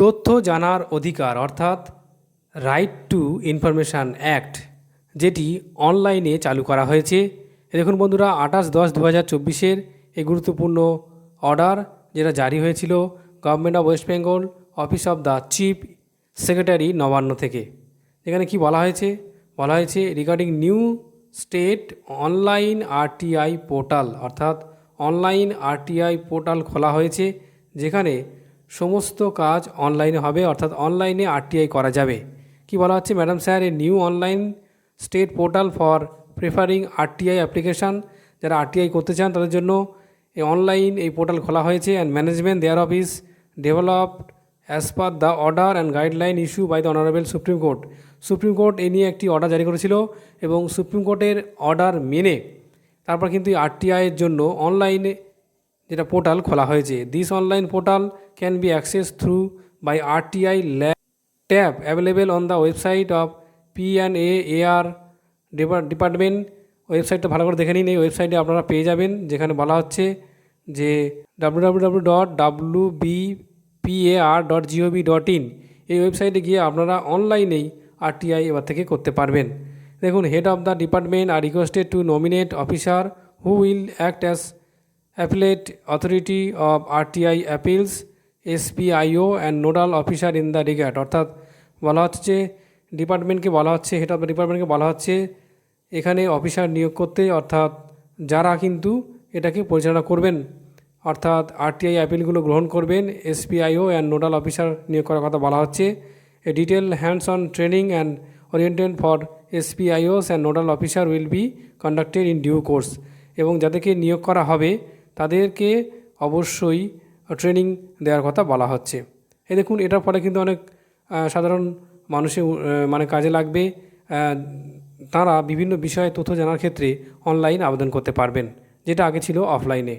তথ্য জানার অধিকার, অর্থাৎ রাইট টু ইনফরমেশান অ্যাক্ট যেটি অনলাইনে চালু করা হয়েছে। দেখুন বন্ধুরা, আঠাশ দশ দু হাজার চব্বিশের এই গুরুত্বপূর্ণ অর্ডার যেটা জারি হয়েছিল government of West Bengal office of the chief secretary Nabanna থেকে। এখানে কি বলা হয়েছে? বলা হয়েছে regarding new state online RTI portal অর্থাৎ অনলাইন আরটিআই পোর্টাল খোলা হয়েছে, যেখানে সমস্ত কাজ অনলাইনে হবে, অর্থাৎ অনলাইনে আরটিআই করা যাবে। কি বলা হচ্ছে madam sir a new online state portal for preferring RTI application যারা আরটিআই করতে চান, তাদের জন্য এই অনলাইন এই পোর্টাল খোলা হয়েছে। And management thereof is developed as per the order and guideline issue by the honourable supreme court supreme court এ নিয়ে একটি অর্ডার জারি করেছিল এবং সুপ্রিম কোর্টের অর্ডার মেনে তারপর কিন্তু এই আরটিআইয়ের জন্য অনলাইনে যেটা পোর্টাল খোলা হয়েছে। This online portal can be access through by RTI lab tab available on the website of P and A A AR department ওয়েবসাইটটা ভালো করে দেখে নিন। এই ওয়েবসাইটে আপনারা পেয়ে যাবেন, যেখানে বলা হচ্ছে যে W W W dot W B PAR dot gov dot in এই ওয়েবসাইটে গিয়ে আপনারা অনলাইনেই আরটিআই এবার থেকে করতে পারবেন। দেখুন head of the department are requested to nominate officer who will act as appellate authority of RTI appeals SPIO and nodal officer in the regard অর্থাৎ বলা হচ্ছে ডিপার্টমেন্টকে বলা হচ্ছে হেড অফ ডিপার্টমেন্টকে বলা হচ্ছে, এখানে অফিসার নিয়োগ করতে, অর্থাৎ যারা কিন্তু এটাকে পরিচালনা করবেন, অর্থাৎ আরটিআই অ্যাপিলগুলো গ্রহণ করবেন এসপিআইও অ্যান্ড নোডাল অফিসার নিয়োগ করার কথা বলা হচ্ছে। A detail hands on training and oriented for SPIOs and nodal officer will be conducted in due course এবং যাদেরকে নিয়োগ করা হবে তাদেরকে অবশ্যই ট্রেনিং দেওয়ার কথা বলা হচ্ছে। এই দেখুন, এটার ফলে কিন্তু অনেক সাধারণ মানুষের মানে কাজে লাগবে তারা বিভিন্ন বিষয়ে তথ্য জানার ক্ষেত্রে অনলাইন আবেদন করতে পারবেন, যেটা আগে ছিল অফলাইনে